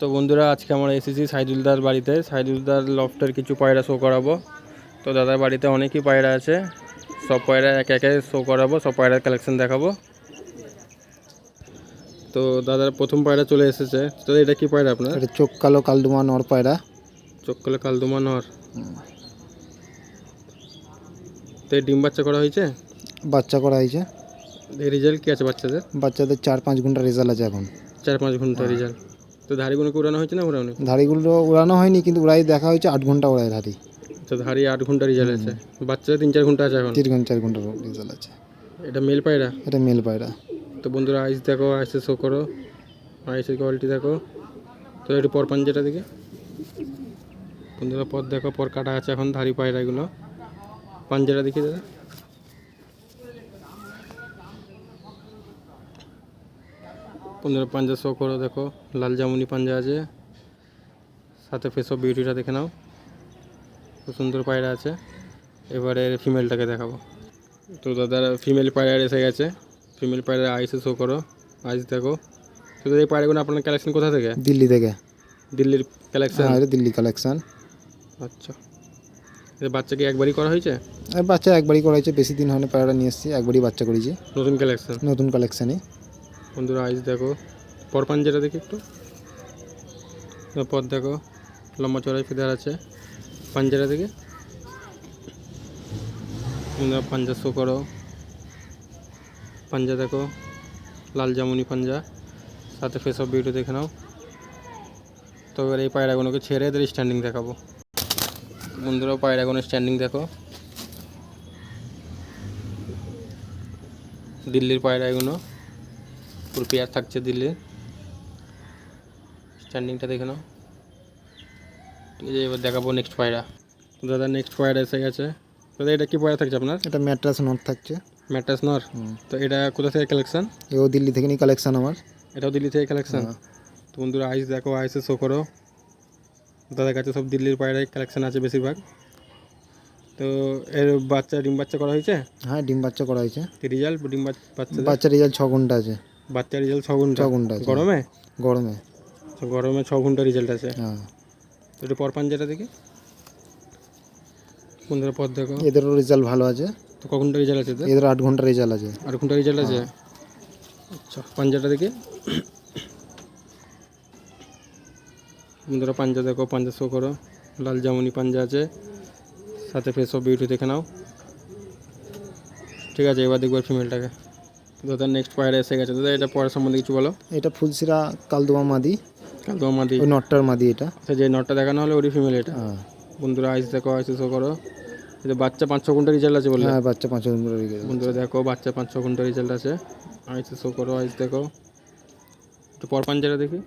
তো বন্ধুরা আজকে আমরা এসেছি সাইদুলদার বাড়িতে। সাইদুলদার লফটের কিছু পায়রা শো করাবো। তো দাদার বাড়িতে অনেকই পায়রা আছে। সব পায়রা একে একে শো করাবো সব পায়রার কালেকশন দেখাবো। তো দাদার প্রথম পায়রা চলে এসেছে। তো এটা কি পায়রা আপনার? এটা চোখ কালো কালদুমা নর পায়রা। চোখ কালো কালদুমা নর। তো এই ডিম বাচ্চা করা হয়েছে? বাচ্চা করা হয়েছে। এই রেজাল্ট কি আছে বাচ্চাদের? বাচ্চাদের চার পাঁচ ঘণ্টা রেজাল্ট আছে এখন। চার পাঁচ ঘণ্টা রেজাল্ট তো ধারিগুলো কি উড়ানো হয়েছে না উড়ানো ধাড়িগুলো উড়ানো হয়নি কিন্তু উড়াই দেখা হয়েছে আট ঘণ্টা উড়াই ধাড়ি। তো ধারি আট ঘণ্টা রেজাল্ট আছে। বাচ্চাদের তিন চার ঘণ্টা আছে এখন? তিন ঘণ্টা চার ঘণ্টা রেজাল্ট আছে। এটা মেল পায়রা? এটা মেল পায়রা। তো বন্ধুরা আইস দেখো আইসে শো করো। আইসের কোয়ালিটি দেখো। তো একটু পর পাঞ্জাটা দিকে বন্ধুরা পর দেখো পর কাটা আছে এখন ধারি পায়রাগুলো। পাঞ্জাটা দেখি দাদা। বন্ধুরা পাঞ্জা শো করো দেখো। লাল জামুনি পাঞ্জা আছে। সাথে ফেস অফ বিউটিটা দেখে নাও। খুব সুন্দর পায়রা আছে। এবারে ফিমেলটাকে দেখাবো। তো দাদার ফিমেল পায়রা এসে গেছে। ফিমেল পায়রা আইসে শো করো। আইস দেখো। তো এই পায়রাগুলো আপনার কালেকশন কোথা থেকে? দিল্লি থেকে। দিল্লির কালেকশন হ্যাঁ দিল্লি কালেকশন আচ্ছা। এর বাচ্চা কি একবারই করা হয়েছে? আর বাচ্চা একবারই করা হয়েছে। বেশি দিন হয়নি পায়রাটা নিয়ে এসেছি। একবারই বাচ্চা করেছি। নতুন কালেকশন নতুন কালেকশানে বন্ধুরা, আইস দেখো। পর পাঞ্জাটা দেখি একটু। পর দেখো, লম্বা চড়াই ফিদার আছে। পাঞ্জারা বন্ধুরা পাঞ্জা শো করো। পাঞ্জা দেখো, লাল জামুনি পাঞ্জা সাথে ফেস অফ বিউটি দেখে নাও। তো এবার এই পায়রাগুলোকে ছেড়ে এদের স্ট্যান্ডিং দেখাবো। বন্ধুরা পায়রাগুলো স্ট্যান্ডিং দেখো। দিল্লির পায়রা এগুলো পুরো পেয়ার থাকছে দিল্লির স্ট্যান্ডিংটা দেখে নাও। ঠিক আছে এবার দেখাবো নেক্সট পায়রা তো দাদা নেক্সট পায়রা এসে গেছে। দাদা এটা কি পায়রা থাকছে আপনার? এটা ম্যাট্রাস নট থাকছে। ম্যাট্রাস নর। তো এটা কোথা থেকে কালেকশন এও দিল্লি থেকে নিয়ে কালেকশন আমার। এটাও দিল্লি থেকে কালেকশন হ্যাঁ। তো বন্ধুরা আইস দেখো আইসে শো করো। দাদার কাছে সব দিল্লির পায়রাই কালেকশন আছে বেশিরভাগ। তো এর বাচ্চা ডিম বাচ্চা করা হয়েছে? হ্যাঁ ডিম বাচ্চা করা হয়েছে। রেজাল্ট ডিম বাচ্চা বাচ্চা রেজাল্ট ছ ঘণ্টা আছে। বাচ্চা রেজাল্ট ছ ঘণ্টা। ছ ঘণ্টা গরমে? গরমে। তো গরমে ছ ঘণ্টা রেজাল্ট আছে। হ্যাঁ। তো একটু পর পাঞ্জাটা দেখি। বন্ধুরা পর দেখো। এদেরও রেজাল্ট ভালো আছে। তো ক ঘণ্টা রেজাল্ট আছে এদের? আট ঘণ্টা রেজাল্ট আছে। আট ঘণ্টা রেজাল্ট আছে? আচ্ছা পাঞ্জাটা দেখি। বন্ধুরা পাঞ্জা দেখো পাঞ্জা শো করো। লাল জামুনি পাঞ্জা আছে। সাথে ফেস অফ বিউটি দেখে নাও। ঠিক আছে এবার দেখব ফিমেলটাকে দাদা নেক্সট পায়রা এসে গেছে। দাদা এটা পড়ার সম্বন্ধে কিছু বলো। এটা ফুলসিরা কালদুমা মাদি। কাল তোমার মাদি। ওই নটটার মাদি এটা। আচ্ছা যে নটটা দেখানো হলো ওরই ফিমেল এটা। হ্যাঁ। বন্ধুরা আইস দেখো আইস শো করো। এটা বাচ্চা পাঁচ ছ ঘণ্টা রেজাল্ট আছে বললে। হ্যাঁ বাচ্চা পাঁচ ঘণ্টা রেখে বন্ধুরা দেখো বাচ্চা পাঁচ ছ ঘণ্টা রেজাল্ট আছে। আইস শো করো আইস দেখো। একটু পর পাঞ্জারা দেখি।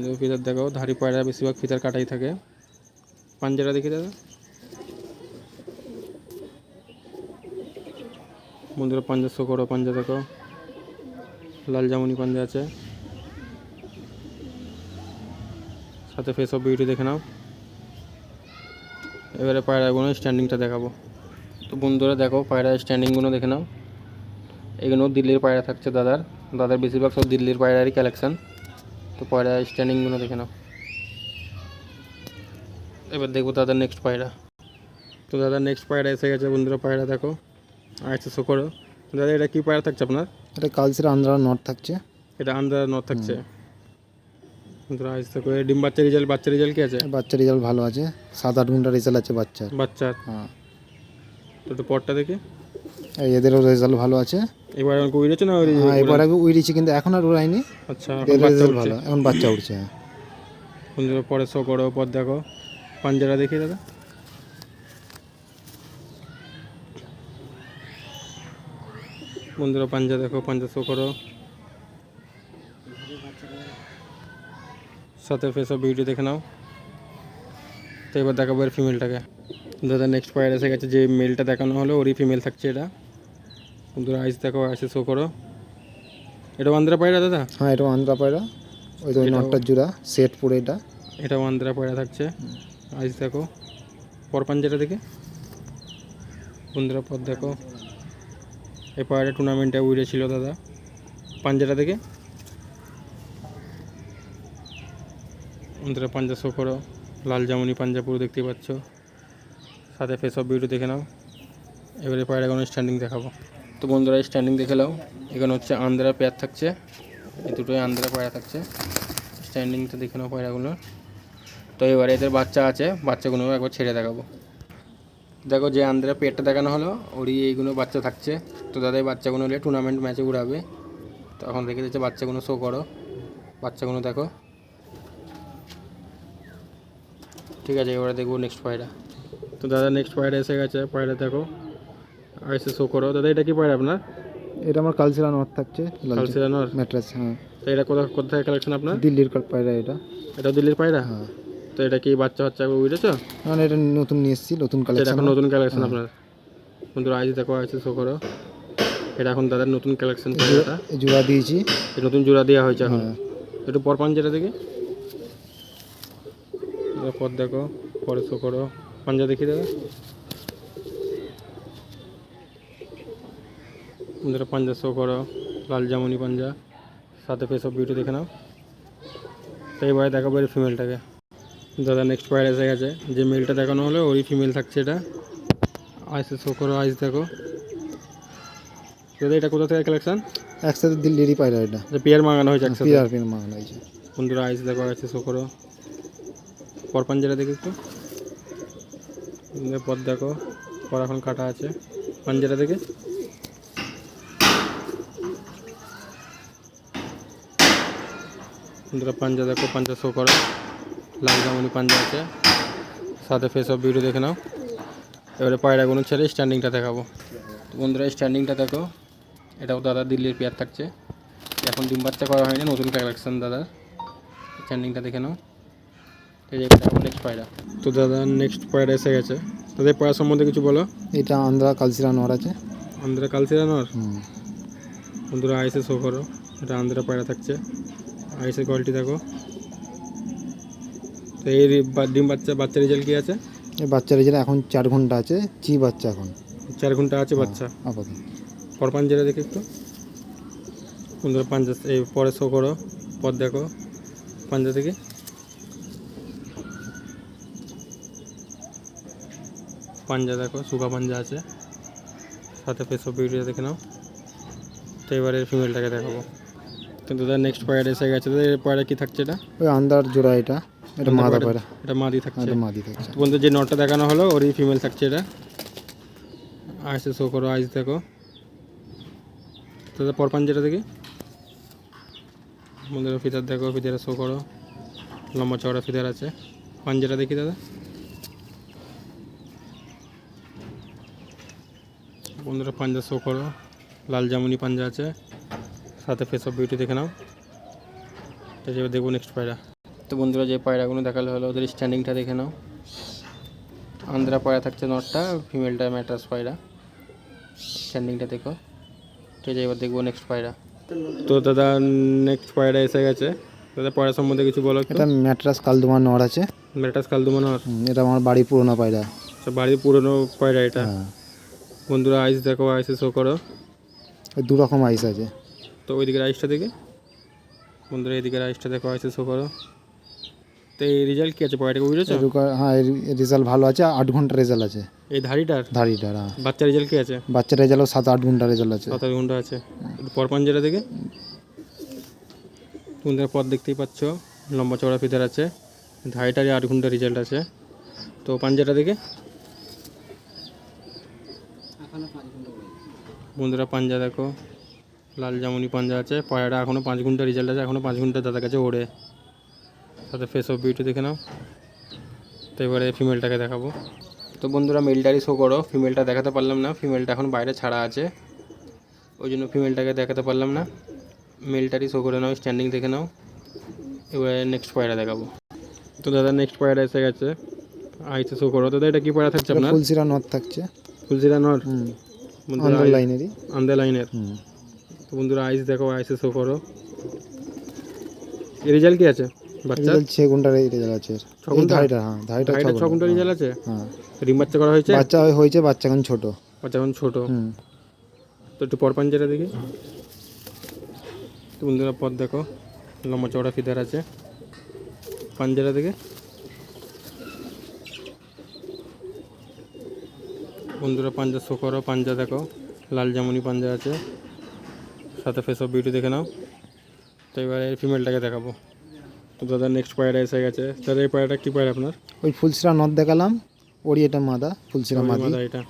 দেখো ফিতার দেখো ধারি পায়রা বেশিরভাগ ফিতার কাটাই থাকে। পাঞ্জারা দেখি দাদা। বন্ধুরা পাঞ্জা শো করো পাঞ্জা দেখো। লাল জামুনি পাঞ্জা আছে। সাথে ফেস অফ বিউটি দেখে নাও। এবারে পায়রাগুলো স্ট্যান্ডিংটা দেখাবো। তো বন্ধুরা দেখো, পায়রা স্ট্যান্ডিংগুলো দেখে নাও। এগুলো দিল্লির পায়রা থাকছে দাদার। দাদার বেশিরভাগ সব দিল্লির পায়রারই কালেকশন তো পায়রা স্ট্যান্ডিংগুলো দেখে নাও। এবার দেখব দাদার নেক্সট পায়রা। তো দাদা নেক্সট পায়রা এসে গেছে বন্ধুরা, পায়রা দেখো। আচ্ছা শো করো। দাদা এটা কী পায়রা থাকছে আপনার? এটা কালসিরা আন্ধ্রা নট থাকছে। এটা আন্দার নর্থ থাকছে। দেখো ডিম বাচ্চা রেজাল্ট বাচ্চা রেজাল্ট কি আছে? বাচ্চার রেজাল্ট ভালো আছে। সাত আট ঘণ্টা রেজাল্ট আছে বাচ্চার। হ্যাঁ। তো পরটা দেখি। এদেরও রেজাল্ট ভালো আছে। এবার উড়েছে না ওই হ্যাঁ এবার আগে কিন্তু এখন আর উড়াইনি আচ্ছা এখন বাচ্চা রেজাল্ট ভালো এখন বাচ্চা উঠছে হ্যাঁ। বন্ধুরা পরে শো করো পর দেখো। পাঞ্জারা দেখি দাদা। বন্ধুরা পাঞ্জা দেখো পাঞ্জা শো করো। সাথে ফেস অফ বিউটি দেখে নাও। তো এবার দেখাবো এর ফিমেলটাকে দাদা নেক্সট পায়ের এসে গেছে যে মেলটা দেখানো হলো ওরই ফিমেল থাকছে এটা। বন্ধুরা আইস দেখো আইসে শো করো। এটা আন্ধ্রা পায়রা দাদা? হ্যাঁ এটা আন্ধ্রা পায়রা। ওই তো নটটার জোড়া সেট পুরো এটা। এটাও আন্ধ্রা পায়রা থাকছে। আইস দেখো। পর পাঞ্জাটা দেখে। বন্ধুরা পর দেখো। এই পায়রা টুর্নামেন্টে উড়ে ছিল দাদা, পাঞ্জাটা থেকে বন্ধুরা পাঞ্জা শো করো, লাল জামুনি পাঞ্জা পুরো দেখতে পাচ্ছ। সাথে ফেস অফ বিউটি দেখে নাও। এবারে পায়রাগুলো স্ট্যান্ডিং দেখাবো। তো বন্ধুরা স্ট্যান্ডিং দেখে নাও। এখানে হচ্ছে আন্দ্রা পেয়ার থাকছে। এই দুটোই আন্দ্রা পায়রা থাকছে। স্ট্যান্ডিংটা দেখে নাও পায়রাগুলোর। তো এবারে এদের বাচ্চা আছে বাচ্চাগুলো একবার ছেড়ে দেখাবো। দেখো যে আন্দ্রা পেটটা দেখানো হলো ওরই এইগুলো বাচ্চা থাকছে। তো দাদা এই বাচ্চাগুলো হলে টুর্নামেন্ট ম্যাচে উড়াবে তখন দেখে দিচ্ছে বাচ্চাগুলো শো করো। বাচ্চাগুলো দেখো। ঠিক আছে এবারে দেখব নেক্সট পায়রা তো দাদা নেক্সট পায়রা এসে গেছে পায়রা দেখো। আর এসে শো করো। দাদা এটা কি পায়রা আপনার? এটা আমার কালচারাল নর্থ থাকছে কালসিরানোর ম্যাট্রাস হ্যাঁ। তো এটা কোথা কোথা থেকে কালেকশন আপনার? দিল্লির পায়রা এটা। এটা দিল্লির পায়রা হ্যাঁ। তো এটা কি বাচ্চা বাচ্চা বুঝেছ? কারণ এটা নতুন নিয়ে এসেছি নতুন কালেকশন এখন নতুন কালেকশন আপনার। বন্ধুরা আইজ দেখো আইসে শো করো। এটা এখন দাদার নতুন কালেকশন জোড়া দিয়েছি। নতুন জোড়া দেওয়া হয়েছে এখন। হ্যাঁ। একটু পর পাঞ্জাটা দেখে। পর দেখো পরে শো করো। পাঞ্জা দেখি দাদা। বন্ধুরা পাঞ্জা শো করো। লাল জামুনি পাঞ্জা সাথে ফেস অফ বিউটি দেখে নাও। তো এবারে দেখাবো ফিমেলটাকে দাদা নেক্সট পায়ের এসে গেছে যে মেলটা দেখানো হলো ওরই ফিমেল থাকছে এটা। আইসে শো করো আইস দেখো। দাদা এটা কোথা থেকে কালেকশন একসাথে দিল্লিরই পায়রা এটা। পেয়ার মাগানো হয়েছে একসাথে। পিআর পিন মাগানো হয়েছে। বন্ধুরা আইস দেখো আছে শো করো। পর পাঞ্জারা দেখে একটু। পর দেখো পর এখন কাটা আছে। পাঞ্জারা দেখে। বন্ধুরা পাঞ্জা দেখো পাঞ্জা শো করো। লাল জামুনি পাঞ্জা আছে। সাথে ফেস অফ ভিডিও দেখে নাও। এবারে পায়রাগুলো ছেড়ে স্ট্যান্ডিংটা দেখাবো। তো বন্ধুরা স্ট্যান্ডিংটা দেখো। এটাও দাদা দিল্লির পেয়ার থাকছে। এখন ডিম বাচ্চা করা হয়নি নতুন কালেকশন দাদার স্ট্যান্ডিংটা দেখে নাও। নেক্সট পায়রা। তো দাদা নেক্সট পায়রা এসে গেছে। তাদের পায়রা সম্বন্ধে কিছু বলো। এটা আন্ধ্রা কালচিরা নর আছে। আন্দ্রা কালসিরানোর হুম। বন্ধুরা আইসে শো করো। এটা আন্দ্রা পায়রা থাকছে। আইসের কোয়ালিটি দেখো। তো বা- ডিম বাচ্চা বাচ্চা রেজাল্ট কি আছে? এই বাচ্চার যেটা এখন চার ঘণ্টা আছে চি বাচ্চা এখন। চার ঘণ্টা আছে বাচ্চা? আপাতত। পর পাঞ্জারা দেখে একটু। বন্ধুরা পাঞ্জা এই পরে শো করো পর দেখো পাঞ্জা থেকে। পাঞ্জা দেখো সুগা পাঞ্জা আছে। সাথে পেসো ভিডিও দেখে নাও। তো এবারে ফিমেলটাকে দেখাবো। কিন্তু তার নেক্সট পায়রা এসে গেছে তো এর পায়রা কি থাকছে এটা? ওই আন্দার জোড়া এটা। এটা মাদা পায়রা। এটা মাদি থাকছে। এটা মাদি থাকছে। বন্ধু যে নটটা দেখানো হলো ওরই ফিমেল থাকছে এটা। আইসে শো করো আইস দেখো। দাদা পর পাঞ্জাটা দেখি। বন্ধুরা ফিতার দেখো ফিতারা শো করো। লম্বা চওড়া ফিতার আছে। পাঞ্জাটা দেখি দাদা। বন্ধুরা পাঞ্জা শো করো। লাল জামুনি পাঞ্জা আছে। সাথে ফেস অফ বিউটি দেখে নাও। এবার দেখব নেক্সট পায়রা। তো বন্ধুরা যে পায়রাগুলো দেখাল হলো ওদের স্ট্যান্ডিংটা দেখে নাও। আন্দ্রা পায়রা থাকছে নটটা ফিমেলটা ম্যাট্রাস পায়রা। স্ট্যান্ডিংটা দেখো। ঠিক আছে এবার দেখব নেক্সট পায়রা। তো দাদা নেক্সট পায়রা এসে গেছে। দাদা পায়রা সম্বন্ধে কিছু বলো এটা ম্যাট্রাস কালদুমা নর আছে। ম্যাট্রাস কালদুমানোর হুম, এটা আমার বাড়ি পুরোনো পায়রা। আচ্ছা বাড়ির পুরনো পায়রা এটা? হ্যাঁ। বন্ধুরা আইস দেখো আইসে শো করো। দু রকম আইস আছে। তো ওই দিকের আইসটা দেখে। বন্ধুরা এইদিকের আইসটা দেখো আইসে শো করো। তো এই রেজাল্ট কি আছে? পায়রাটাকে বুঝেছ হ্যাঁ রেজাল্ট ভালো আছে আট ঘণ্টা রেজাল্ট আছে। এই ধাড়িটার? ধাড়িটার হ্যাঁ। বাচ্চা রেজাল্ট কি আছে? রেজাল্টও সাত আট ঘণ্টা রেজাল্ট আছে। সাত আট ঘণ্টা আছে। থেকে তোমাদের পথ দেখতেই পাচ্ছ লম্বা চওড়া আছে। আট ঘণ্টা রেজাল্ট আছে। তো পাঞ্জাটা বন্ধুরা পাঞ্জা দেখো। লাল জামুনি পাঞ্জা আছে। পায়রাটা এখনও পাঁচ ঘণ্টা রেজাল্ট আছে এখনও পাঁচ ঘণ্টা দাদার কাছে ওড়ে। সাথে ফেস অফ বিউটি দেখে নাও। তো এবারে ফিমেলটাকে দেখাবো। তো বন্ধুরা মেলটারই শো করো। ফিমেলটা দেখাতে পারলাম না। ফিমেলটা এখন বাইরে ছাড়া আছে। ওই জন্য ফিমেলটাকে দেখাতে পারলাম না। মেলটারই শো করে নাও স্ট্যান্ডিং দেখে নাও। এবারে নেক্সট পায়রা দেখাবো। তো দাদা নেক্সট পায়রা এসে গেছে। আইসে শো করো। দাদা এটা কি পায়রা থাকছে আপনার? ফুলসিরা নর থাকছে। হুম। বন্ধুরা আন্দার লাইনেরই আন্দে লাইনের তো বন্ধুরা আইস দেখো আইসে শো করো। রেজাল্ট কি আছে? বাচ্চা? রেজাল্ট ছ ঘণ্টার রেজাল্ট আছে। ছ ঘণ্টা? ধাড়িটা হ্যাঁ ধাড়িটা ছ ঘণ্টা ঘণ্টা রেজাল্ট আছে? হ্যাঁ। ডিম বাচ্চা করা হয়েছে? বাচ্চা হয়েছে বাচ্চা এখন ছোট। বাচ্চা এখন ছোটো। হুম। তো একটু পর পাঞ্জারা দেখি। তো বন্ধুরা পথ দেখো। লম্বা চওড়া ফিদার আছে। পাঞ্জারা থেকে বন্ধুরা পাঞ্জা শো করো পাঞ্জা দেখো। লাল জামুনি পাঞ্জা আছে। সাথে ফেস অফ বিউটি দেখে নাও। তো এবারে ফিমেলটাকে দেখাবো। তো দাদা নেক্সট পায়রা এসে গেছে। দাদা এই পায়রাটা কী পায়রা আপনার? ওই ফুলসিরা নদ দেখালাম। ওরই এটা মাদা ফুলসিরা মাদা। এটা।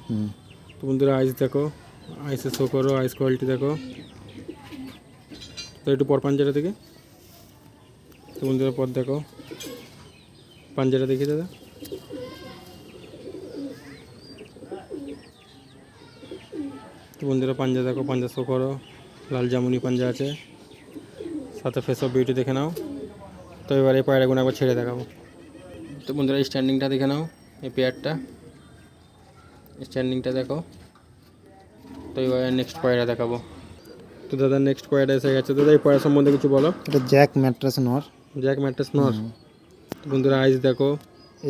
তো বন্ধুরা আইস দেখো। আইসে শো করো আইস কোয়ালিটি দেখো। তো একটু পর পাঞ্জারা থেকে তো বন্ধুরা পর দেখো। পাঞ্জারা দেখি দাদা। তো বন্ধুরা পাঞ্জা দেখো পাঞ্জা শো করো। লাল জামুনি পাঞ্জা আছে। সাথে ফেস অফ বিউটি দেখে নাও। তো এবার এই পায়রাগুলো একবার ছেড়ে দেখাবো। তো বন্ধুরা স্ট্যান্ডিংটা দেখে নাও এই পেয়ারটা স্ট্যান্ডিংটা দেখো। তো এবার নেক্সট পায়রা দেখাবো। তো দাদা নেক্সট পায়রা এসে গেছে? দাদা এই পায়রা সম্বন্ধে কিছু বলো। এটা জ্যাক ম্যাট্রাস নর জ্যাক ম্যাট্রেস নর তো বন্ধুরা আইস দেখো।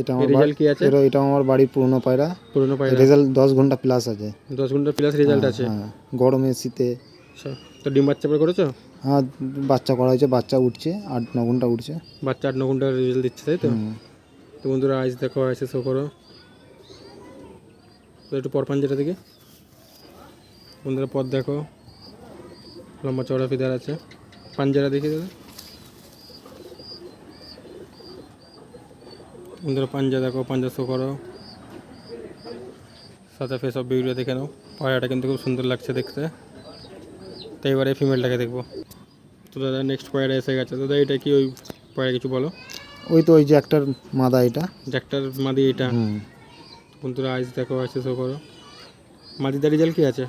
এটা আমার রেজাল্ট কি আছে? এটা আমার বাড়ির পুরনো পায়রা। পুরোনো পায়রা। রেজাল্ট দশ ঘণ্টা প্লাস আছে। দশ ঘণ্টা প্লাস রেজাল্ট আছে। হ্যাঁ। গরমে শীতে আচ্ছা তো ডিম বাচ্চা বের করেছ? হ্যাঁ বাচ্চা করা হয়েছে বাচ্চা উঠছে আট ন ঘণ্টা উঠছে। বাচ্চা আট ন ঘণ্টা রেজাল্ট দিচ্ছে তাই তো? তো বন্ধুরা আইস দেখো আইসে শো করো। তো একটু পর পাঞ্জাটা দিকে বন্ধুরা পথ দেখো। লম্বা চড়া ফিদার আছে। পাঞ্জারা দেখি দাদা বন্ধুরা পাঞ্জা দেখো পাঞ্জা শো করো। সাথে ফেস অফ বিউটি দেখে নাও। পায়রাটা কিন্তু খুব সুন্দর লাগছে দেখতে। তো এবারে ফিমেলটাকে দেখব। তো দাদা নেক্সট পায়রা এসে গেছে। দাদা এটা কি ওই পায়রা কিছু বলো? ওই তো ওই যে একটা মাদা এটা। জ্যাকটার মাদি এটা। বন্ধুরা আইস দেখো আইসে শো করো। মাদিদার রেজাল্ট কি আছে?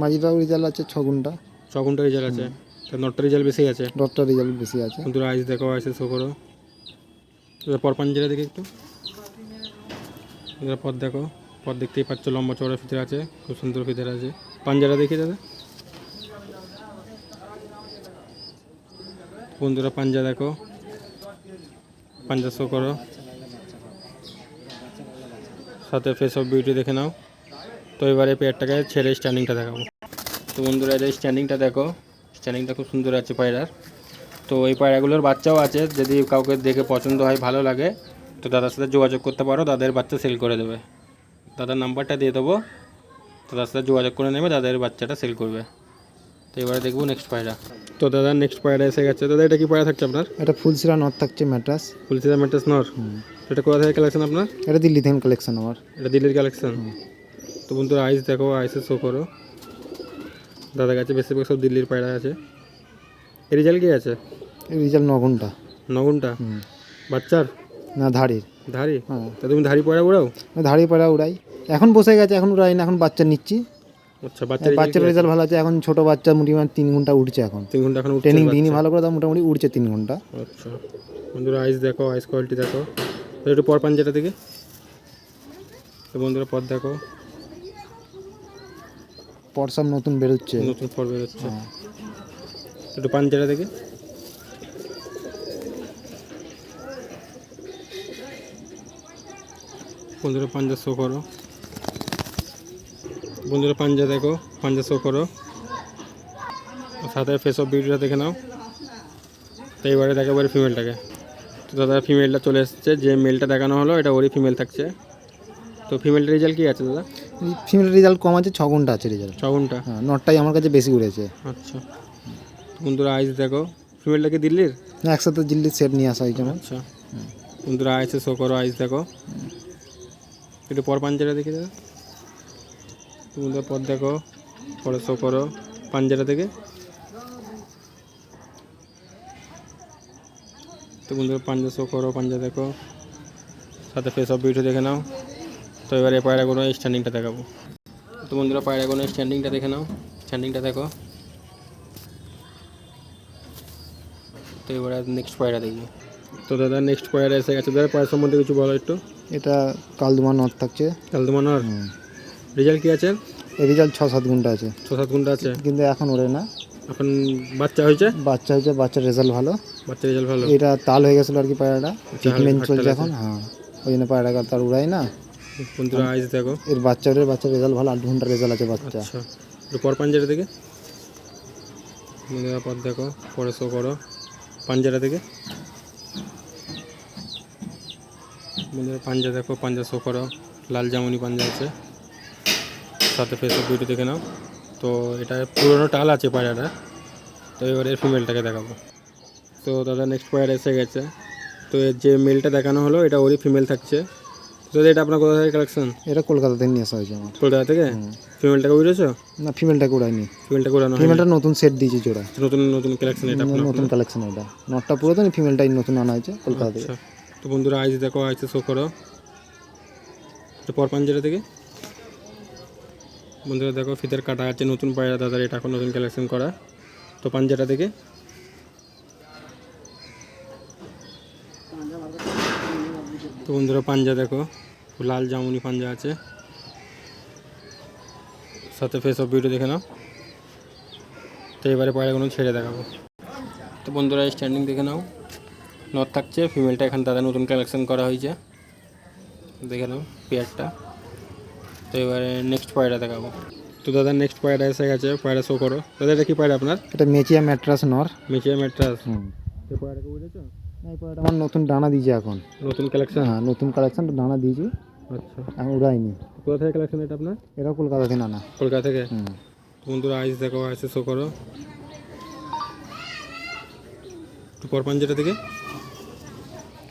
মাঝিটাও রেজাল্ট আছে ছ ঘণ্টা ছ ঘণ্টা রেজাল্ট আছে তা নটটা রেজাল্ট বেশি আছে? ডক্টর রেজাল্ট বেশি আছে। বন্ধুরা আইস দেখো আইসে শো করো। পর পাঞ্জেরা দেখে একটু। পথ দেখো। পথ দেখতেই পাচ্ছ লম্বা চড়া ফিতার আছে খুব সুন্দর ফিতার আছে। পাঞ্জারা দেখি দাদা। বন্ধুরা, পাঞ্জা দেখো। পাঞ্জা শো করো। সাথে ফেস অফ বিউটি দেখে নাও। তো এবারে পেয়ারটাকে ছেড়ে স্ট্যান্ডিংটা দেখাবো। তো বন্ধুরা, এই স্ট্যান্ডিংটা দেখো স্ট্যান্ডিংটা খুব সুন্দর আছে পায়রার। তো এই পায়রাগুলোর বাচ্চাও আছে, যদি কাউকে দেখে পছন্দ হয়, ভালো লাগে, তো দাদার সাথে যোগাযোগ করতে পারো, দাদার বাচ্চা সেল করে দেবে। দাদার নাম্বারটা দিয়ে দেবো, দাদার সাথে যোগাযোগ করে নেবে, দাদার বাচ্চাটা সেল করবে। তো এবারে দেখব নেক্সট পায়রা। তো দাদা নেক্সট পায়রা এসে গেছে। দাদা এটা কি পায়রা থাকছে আপনার? এটা ফুলসিরা নর থাকছে ম্যাট্রাস। ফুলসিদা মেটাস নর এটা কোথা থেকে কালেকশন আপনার? এটা দিল্লি থেকে কালেকশন আমার। এটা দিল্লির কালেকশন তো বন্ধুরা আইস দেখো আইসে শো করো। দাদা কাছে বেশিরভাগ সব দিল্লির পায়রা আছে। এর রেজাল্ট কি আছে? রেজাল্ট ন ঘণ্টা ন ঘণ্টা হুম। বাচ্চার? না ধাড়ির। ধারি হ্যাঁ। তা তুমি ধারি পয়রা উড়াও? ধাড়ি পায়রা উড়াই। এখন বসে গেছে এখন উড়াই না এখন বাচ্চা নিচ্ছি। আচ্ছা বাচ্চার বাচ্চার রেজাল্ট ভালো আছে। এখন ছোট বাচ্চা মোটামুটি তিন ঘণ্টা উঠছে এখন। তিন ঘণ্টা এখন ট্রেনিং দিনই ভালো করে দাও মোটামুটি উঠছে তিন ঘণ্টা। আচ্ছা। বন্ধুরা আইস দেখো আইস কোয়ালিটি দেখো। একটু পর পাঞ্জাটা থেকে বন্ধুরা পথ দেখো। পর সব নতুন বেরোচ্ছে। নতুন পর বেরোচ্ছে। হ্যাঁ। একটু পাঞ্জাটা থেকে বন্ধুরা পাঞ্জা শো করো। বন্ধুরা পাঞ্জা দেখো পাঞ্জা শো করো। সাথে ফেস অফ বিউটিটা দেখে নাও। তো এবারে দেখো এবারে ফিমেলটাকে তো দাদা ফিমেলটা চলে এসেছে যে মেলটা দেখানো হলো এটা ওরই ফিমেল থাকছে। তো ফিমেলটার রেজাল্ট কী আছে দাদা? ফিমেল রেজাল্ট কম আছে ছ ঘণ্টা আছে রেজাল্ট ছ ঘণ্টা হ্যাঁ নটটাই আমার কাছে বেশি উড়েছে। আচ্ছা। বন্ধুরা আইস দেখো ফিমেলটা কি দিল্লির? না একসাথে দিল্লির সেট নিয়ে আসা হয়েছে আচ্ছা। বন্ধুরা আইসে শো করো আইস দেখো। একটু পর পাঞ্জারা দেখে দাও তো বন্ধুরা পর দেখো পরে শো করো পাঞ্জারা থেকে। তো বন্ধুরা পাঞ্জা শো করো পাঞ্জা দেখো। সাথে ফেস অফ বিউটি দেখে নাও। তো এবারে পায়রাগুলো স্ট্যান্ডিংটা দেখাবো। তো বন্ধুরা পায়রাগুলো স্ট্যান্ডিংটা দেখে নাও। স্ট্যান্ডিংটা দেখো। তো এবারে নেক্সট পায়রা দেখব তো দাদা নেক্সট পায়রা এসে গেছে। দাদা পায়রা সম্বন্ধে কিছু বলো একটু। এটা কালদুমা নট থাকছে। কাল তোমার রেজাল্ট কি আছে? এই রেজাল্ট ছ সাত ঘণ্টা আছে। ছ সাত ঘণ্টা আছে। কিন্তু এখন ওরে না। এখন বাচ্চা হয়েছে? বাচ্চা হয়েছে বাচ্চার রেজাল্ট ভালো। বাচ্চা রেজাল্ট ভালো। এটা তাল হয়ে গেছিল আর কি পায়রাটা। ট্রিটমেন্ট চলছে এখন হ্যাঁ। ওই জন্য পায়রাটা তার উড়াই না। বন্ধুরা আইস দেখো। এর বাচ্চা ওরে বাচ্চার রেজাল্ট ভালো আট ঘণ্টার রেজাল্ট আছে বাচ্চা। আচ্ছা। পর পাঞ্জারা থেকে? বন্ধুরা পর দেখো পরে শো করো। পাঞ্জারা থেকে? বন্ধুরা পাঞ্জা দেখো পাঞ্জা শো করো। লাল জামুনি পাঞ্জা আছে। সাথে ফেস অফ বিউটি দেখে নাও। তো এটা পুরোনো টাল আছে পায়রাটা। তো এবারে ফিমেলটাকে দেখাবো। তো দাদা নেক্সট পায়রা এসে গেছে। তো এর যে মেলটা দেখানো হলো এটা ওরই ফিমেল থাকছে। তো এটা আপনার কোথা থেকে কালেকশন এটা কলকাতা থেকে নিয়ে আসা হয়েছে আমার। কলকাতা থেকে? ফিমেলটাকে উড়েছো? না ফিমেলটাকে উড়াইনি। ফিমেলটাকে উড়ানো ফিমেলটা নতুন সেট দিয়েছি জোড়া। নতুন নতুন কালেকশন এটা নতুন কালেকশন এটা। নটটা পুরাতন ফিমেলটাই নতুন আনা হয়েছে কলকাতা থেকে। আচ্ছা। তো বন্ধুরা আইস দেখো আইসে শো করো। তো পর পাঞ্জারা থেকে? বন্ধুরা দেখো, ফিতের কাটা আছে, নতুন পায়রা দাদার, এটা এখন নতুন কালেকশন করা। তো পাঞ্জাটা থেকে তো বন্ধুরা, পাঞ্জা দেখো, লাল জামুনি পাঞ্জা আছে। সাথে ফেস অফ ভিডিও দেখে নাও। তো এবারে পায়রাগুলো ছেড়ে দেখাবো। তো বন্ধুরা স্ট্যান্ডিং দেখে নাও। নর থাকছে ফিমেলটা এখানে দাদা নতুন কালেকশন করা হয়েছে। দেখে নাও, পেয়ারটা। তো এবারে নেক্সট পায়রা দেখাবো। তো দাদা নেক্সট পায়রা এসে গেছে পায়রা শো করো। দাদা এটা কি পায়রা আপনার? এটা মেচিয়া ম্যাট্রাস নর মিচিয়া ম্যাট্রাস হুম। তো পায়রাকে বুঝেছ? এই পায়রাটা আমার নতুন ডানা দিয়েছে এখন। নতুন কালেকশন হ্যাঁ নতুন কালেকশন ডানা দিয়েছি। আচ্ছা। এখন উড়াইনি। কোথা থেকে কালেকশন এটা আপনার? এটাও কলকাতা থেকে আনা। কলকাতা থেকে? হুম। বন্ধুরা আইস দেখো আইসে শো করো। তো পর পাঞ্জাটা থেকে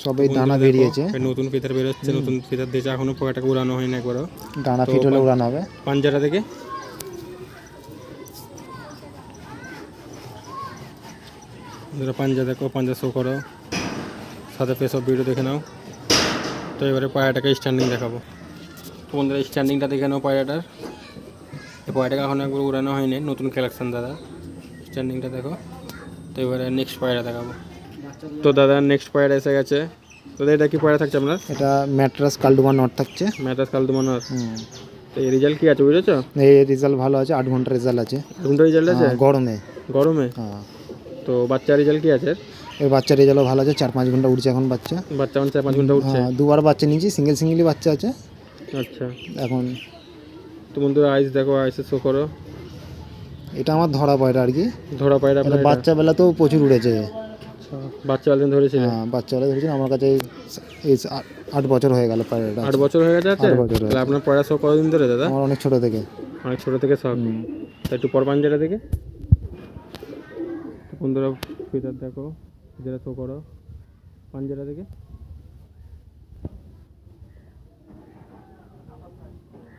সবই দেখো, বেরিয়েছে। নতুন ফিতার বেরোচ্ছে নতুন ফিতার দিয়েছে এখনও পায়রাটাকে উড়ানো হয়নি একবারও। তো ফিট হলে উড়ানো হবে। পাঞ্জারা থেকে। পাঞ্জা দেখো পাঞ্জা শো করো। সাথে ফেস অফ ভিডিও দেখে নাও। তো এবারে পায়রাটাকে স্ট্যান্ডিং দেখাবো। তো বন্ধুরা স্ট্যান্ডিংটা দেখে নাও পায়রাটার। এই পায়রাটাকে এখন একবার উড়ানো হয়নি নতুন কালেকশন দাদা। স্ট্যান্ডিংটা দেখো। তো এবারে নেক্সট পায়রা দেখাবো। তো দাদা নেক্সট পায়রা এসে গেছে। দাদা এটা কি পায়রা থাকছে আপনার? এটা ম্যাট্রাস কালডুমা নট থাকছে। ম্যাটাস কালদুমানার হুম। তো এই রেজাল্ট কি আছে বুঝেছ? এই রেজাল্ট ভালো আছে আট ঘণ্টা রেজাল্ট আছে। ঘণ্টা রেজাল্ট আছে? হ্যাঁ, গরমে। গরমে? হ্যাঁ। তো বাচ্চা রেজাল্ট কি আছে? এর বাচ্চার রেজাল্টও ভালো আছে চার পাঁচ ঘণ্টা উঠছে এখন বাচ্চা। বাচ্চা মানে চার পাঁচ ঘণ্টা উঠছে? হ্যাঁ দুবার বাচ্চা নিয়েছি সিঙ্গেল সিঙ্গেলই বাচ্চা আছে। আচ্ছা। এখন তো বন্ধুরা আইস দেখো আইসে শো করো। এটা আমার ধরা পয়টা আর কি। ধরা পায়রা এটা আপনার এটা? বাচ্চা বেলাতেও প্রচুর উড়েছে বাচ্চা বেলদিন ধরেছিলেন হ্যাঁ আমার কাছে এই- আট- বছর হয়ে গেল পায়রাটা আট বছর হয়ে গেছে আট বছর তাহলে আপনার কতদিন ধরে দাদা? আমার অনেক ছোট থেকে। অনেক ছোটো থেকে তা একটু পর পাঞ্জাটা থেকে? বন্ধুরা দেখো শো করো। পাঞ্জাটা থেকে?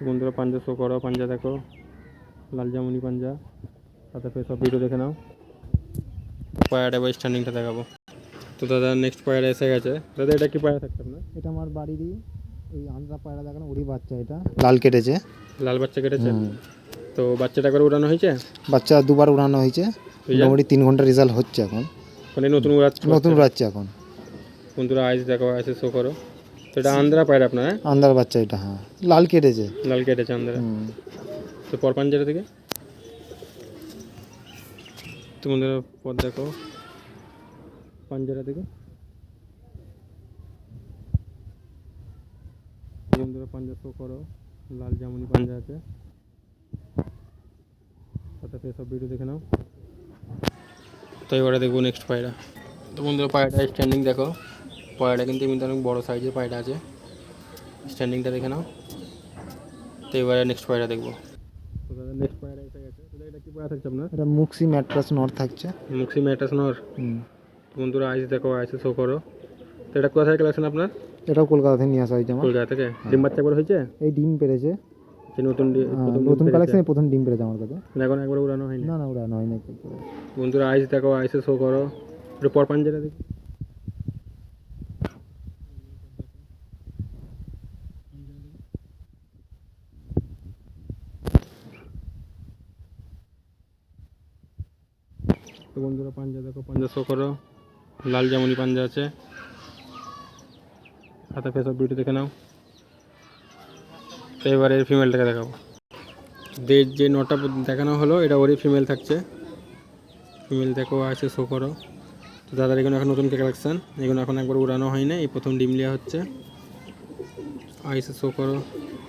বন্ধুরা পাঞ্জা শো করো পাঞ্জা দেখো। লাল জামুনি পাঞ্জা সাথে সব ভিডিও দেখে নাও। পায়রাটা বা স্ট্যান্ডিংটা দেখাবো। তো দাদা নেক্সট পায়রা এসে গেছে। দাদা এটা কি পায়রা থাকছে আপনার এটা আমার বাড়িরই এই আন্দ্রা পায়রা দেখানো ওরই বাচ্চা এটা। লাল কেটেছে। লাল বাচ্চা কেটেছে? তো বাচ্চাটা করে উড়ানো হয়েছে? বাচ্চা দুবার উড়ানো হয়েছে। মোটামুটি তিন ঘণ্টা রেজাল্ট হচ্ছে এখন। মানে নতুন উড়াচ্ছে? নতুন উড়াচ্ছে এখন। বন্ধুরা আইস দেখো আইসে শো করো। তো এটা আন্দ্রা পায়রা আপনার হ্যাঁ? আন্দার বাচ্চা এটা হ্যাঁ। লাল কেটেছে। লাল কেটেছে আন্ধ্রা হুম। তো পর পাঞ্জারা থেকে? বন্ধুরা পর দেখো। পাঞ্জারা থেকে বন্ধুরা পাঞ্জা করো। লাল জামুনি পাঞ্জা আছে। সাথে সব ভিডিও দেখে নাও। তো এবারে দেখব নেক্সট পায়রা। তো বন্ধুরা, পায়রাটা স্ট্যান্ডিং দেখো। পায়রাটা কিন্তু এমনিতে অনেক বড়ো সাইজের পায়রা আছে। স্ট্যান্ডিংটা দেখে নাও। তো এবারে নেক্সট পায়রা দেখব তো দাদা নেক্সট পায়রা এসে গেছে এটা থাকছে আপনার? এটা মুক্সি ম্যাট্রাস নর থাকছে। মুক্সি ম্যাট্রাস নর? বন্ধুরা আইস দেখো আইসে শো করো। তো এটা কোথায় কালেকশন আপনার? এটাও কলকাতা থেকে নিয়ে আসা হয়েছে আমার। কলকাতা থেকে? ডিম বাচ্চা করে হয়েছে? এই ডিম পেরেছে। যে নতুন ডি- হ্যাঁ, নতুন ডিম প্রথম ডিম পেরেছে আমার কাছে। এখন একবার উড়ানো হয়নি। না না বন্ধুরা আইস দেখো আইসে শো করো। একটু পর দেখি। তো বন্ধুরা পাঞ্জা দেখো, পাঞ্জা শো করো। লাল জামুনি পাঞ্জা আছে। হাতে ফেস বিউটি দেখে নাও। তো এবারে ফিমেলটাকে দেখাবো। যে যে নটা দেখানো হলো, এটা ওরই ফিমেল থাকছে। ফিমেল দেখো, আছে শো করো। তো দাদার এখানে এখন নতুন কালেকশান এগুলো এখন একবার উড়ানো হয় না এই প্রথম ডিম লিয়া হচ্ছে। আইসে শো করো।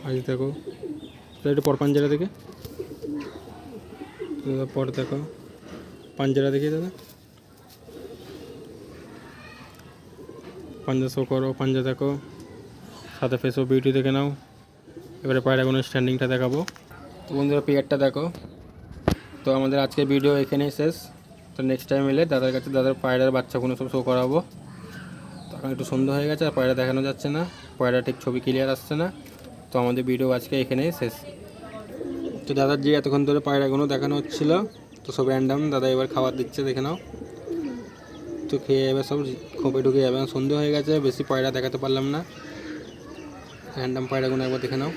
আইস দেখো। একটু পর পাঞ্জারা দাদা পর দেখো। পাঞ্জারা দেখি দাদা। পাঞ্জা শো করো, পাঞ্জা দেখো। সাথে ফেস অফ বিউটি দেখে নাও। এবারে পায়রাগুলোর স্ট্যান্ডিংটা দেখাবো। তো বন্ধুরা, পেয়ারটা দেখো। তো আমাদের আজকের ভিডিও এখানেই শেষ। তো নেক্সট টাইম এলে দাদার কাছে দাদার পায়রার বাচ্চাগুলো সব শো করাবো। তখন একটু সন্ধ্যা হয়ে গেছে, আর পায়রা দেখানো যাচ্ছে না। পায়রা ঠিক ছবি ক্লিয়ার আসছে না। তো আমাদের ভিডিও আজকে এখানেই শেষ। তো দাদার যে এতক্ষণ ধরে পায়রাগুলো দেখানো হচ্ছিল তো সব র্যান্ডাম দাদা এবার খাবার দিচ্ছে, দেখে নাও। তো খেয়ে এবার সব খোপে ঢুকে যাবে। সন্ধে হয়ে গেছে, বেশি পায়রা দেখাতে পারলাম না। র্যান্ডাম পায়রাগুলো একবার দেখে নাও।